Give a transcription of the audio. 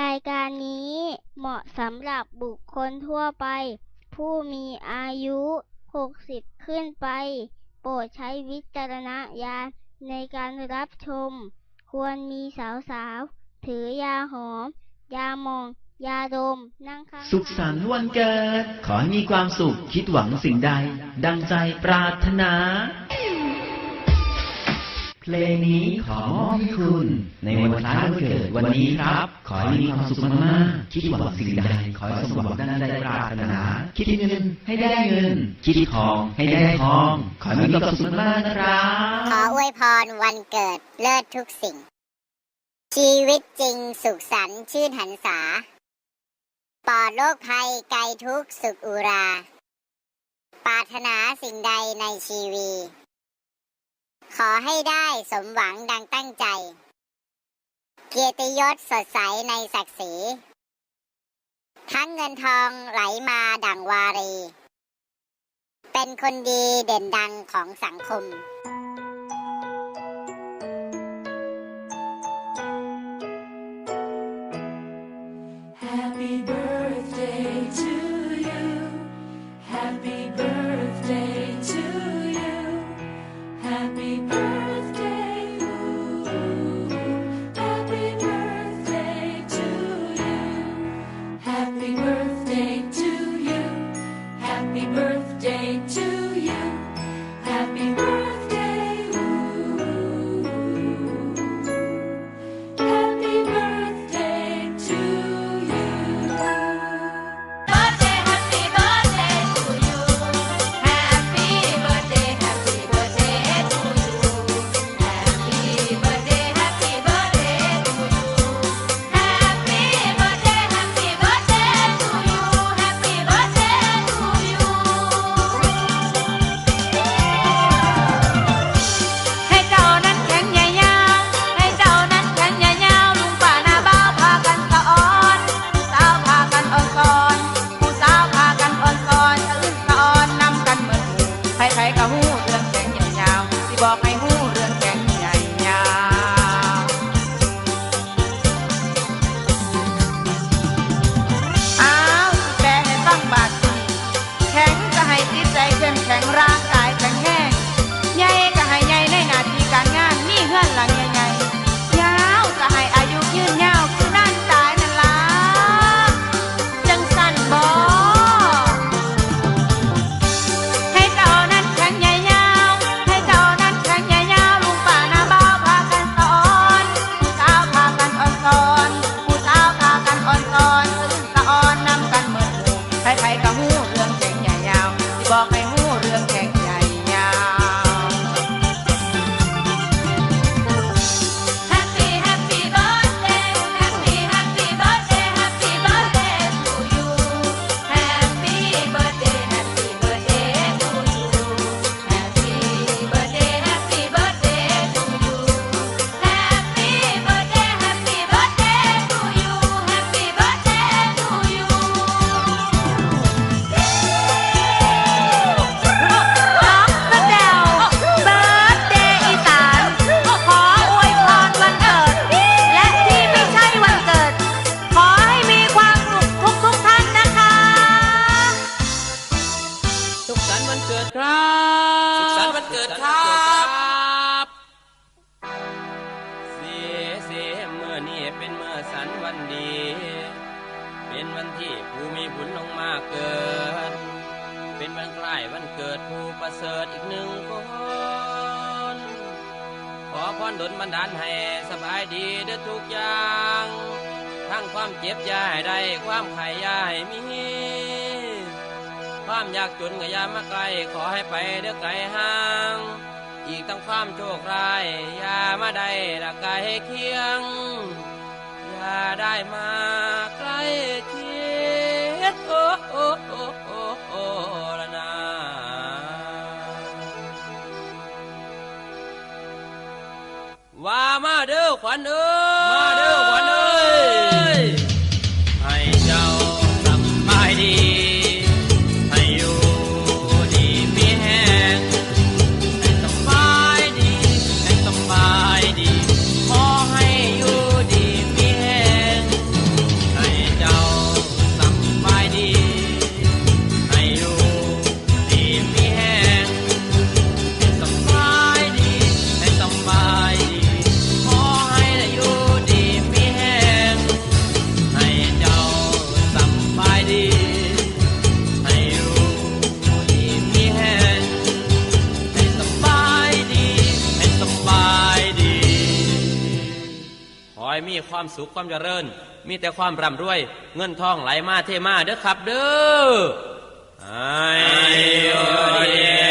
รายการนี้เหมาะสำหรับบุคคลทั่วไป ผู้มีอายุ 60 ขึ้นไป โปรดใช้วิจารณญาณในการรับชม ควรมีสาวๆ ถือยาหอม ยาหมอง ยาดม นั่งข้างสุขสันต์วันเกิด ขอให้มีความสุขคิดหวังสิ่งใด ดังใจปรารถนา เพลงนี้ขอมอบให้คุณ ในวันคล้ายวันเกิดวันนี้ครับ ขอให้มีความสุขมากๆคิดหวังสิ่งใดขอให้สมหวังดังใจปรารถนา คิดเงินให้ได้เงิน คิดทองให้ได้ทอง ขอให้มีความสุขมากๆนะครับ ขออวยพรวันเกิดเลิศทุกสิ่ง ชีวิตจริงสุขสันต์ชื่นหันษาปลอดโรคภัยไกลทุกข์สุขอุรา ปรารถนาสิ่งใดในชีวี ขอให้ได้สมหวังดังตั้งใจ เกียรติยศสดใสในศักดิ์ศรี ทั้งเงินทองไหลมาดังวารี เป็นคนดีเด่นดังของสังคม ครับสุขสันต์วันเกิดครับเสียเสียเมื่อนี้เป็นเมื่อสันวันดี เป็นวันที่ผู้มีบุญลงมาเกิด เป็นวันใกล้วันเกิดผู้ประเสริฐอีกหนึ่งคนขอพรดลบันดาลให้สบายดีเด้อทุกอย่าง ทั้งความเจ็บอยาให้ได้ความไข่อยาให้มี ความยากจนก็ยามาไกลขอให้ไปเด้อไกลห่าง อีกทั้งความโชคร้ายยามาได้ละไกลเคียงอย่าได้มาใกล้เคียดโอ้โอ้โอ้โอ้โอ้ละนาว่ามาเด้อขวัญเอ้ ให้มีความสุขความเจริญ มีแต่ความร่ำรวย เงินทองไหลมาเทมาเด้อครับเด้อไอ้โอเด